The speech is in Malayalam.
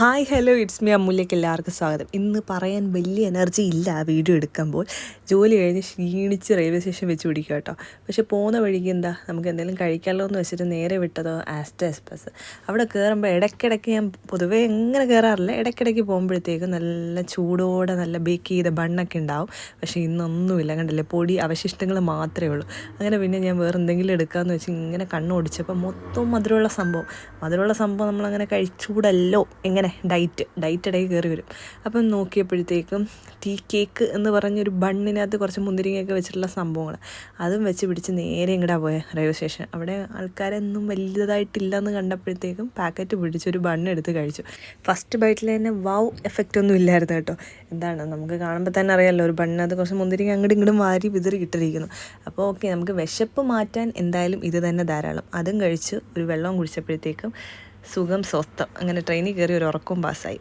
ഹായ് ഹലോ ഇറ്റ്സ് മീ അമ്മൂലേക്ക് എല്ലാവർക്കും സ്വാഗതം. ഇന്ന് പറയാൻ വലിയ എനർജി ഇല്ല ആ വീഡിയോ എടുക്കുമ്പോൾ. ജോലി കഴിഞ്ഞ് ക്ഷീണിച്ച് റെയിൽവേ സ്റ്റേഷൻ വെച്ച് പിടിക്കുക കേട്ടോ. പക്ഷേ പോകുന്ന വഴിക്ക് എന്താ? നമുക്ക് എന്തെങ്കിലും കഴിക്കാമല്ലോ എന്ന് വെച്ചിട്ട് നേരെ വിട്ടതോ? ആസ്റ്റ എക്സ്പ്രസ് അവിടെ കയറുമ്പോൾ ഇടയ്ക്കിടയ്ക്ക് ഞാൻ പൊതുവേ എങ്ങനെ കയറാറില്ല ഇടയ്ക്കിടയ്ക്ക് പോകുമ്പോഴത്തേക്കും നല്ല ചൂടോടെ നല്ല ബേക്ക് ചെയ്ത ബണ്ണൊക്കെ ഉണ്ടാവും. പക്ഷേ ഇന്നൊന്നുമില്ല. കണ്ടില്ലേ? പൊടി അവശിഷ്ടങ്ങൾ മാത്രമേ ഉള്ളൂ. അങ്ങനെ പിന്നെ ഞാൻ വേറെ എന്തെങ്കിലും എടുക്കാമെന്ന് വെച്ച് ഇങ്ങനെ കണ്ണോടിച്ചപ്പോൾ മൊത്തം മധുരമുള്ള സംഭവം. മധുരമുള്ള സംഭവം നമ്മളങ്ങനെ കഴിച്ചുകൂടല്ലോ എങ്ങനെ? ഡയറ്റ് ഡയറ്റ് ഇടയിൽ കയറി വരും. അപ്പം നോക്കിയപ്പോഴത്തേക്കും ടീ കേക്ക് എന്ന് പറഞ്ഞൊരു ബണ്ണിനകത്ത് കുറച്ച് മുന്തിരിങ്ങയൊക്കെ വെച്ചിട്ടുള്ള സംഭവങ്ങൾ. അതും വെച്ച് പിടിച്ച് നേരെ ഇങ്ങോട്ടാ പോയത് റെയിൽവേ സ്റ്റേഷൻ അവിടെ ആൾക്കാരൊന്നും വലുതായിട്ടില്ലെന്ന് കണ്ടപ്പോഴത്തേക്കും പാക്കറ്റ് പിടിച്ചൊരു ബണ്ണ് എടുത്ത് കഴിച്ചു. ഫസ്റ്റ് ബൈറ്റിൽ തന്നെ വൗ എഫക്റ്റ് ഒന്നും ഇല്ലായിരുന്നു കേട്ടോ. എന്താണ്? നമുക്ക് കാണുമ്പോൾ തന്നെ അറിയാമല്ലോ ഒരു ബണ്ണിനകത്ത് കുറച്ച് മുന്തിരിങ്ങ അങ്ങോട്ടും ഇങ്ങോട്ടും വാരി വിതറി ഇട്ടിരിക്കുന്നു. അപ്പോൾ ഓക്കെ നമുക്ക് വിശപ്പ് മാറ്റാൻ എന്തായാലും ഇത് തന്നെ ധാരാളം. അതും കഴിച്ച് ഒരു വെള്ളം കുടിച്ചപ്പോഴത്തേക്കും സുഖം സ്വസ്ഥം. അങ്ങനെ ട്രെയിനിൽ കയറി ഒരു ഉറക്കവും പാസ്സായി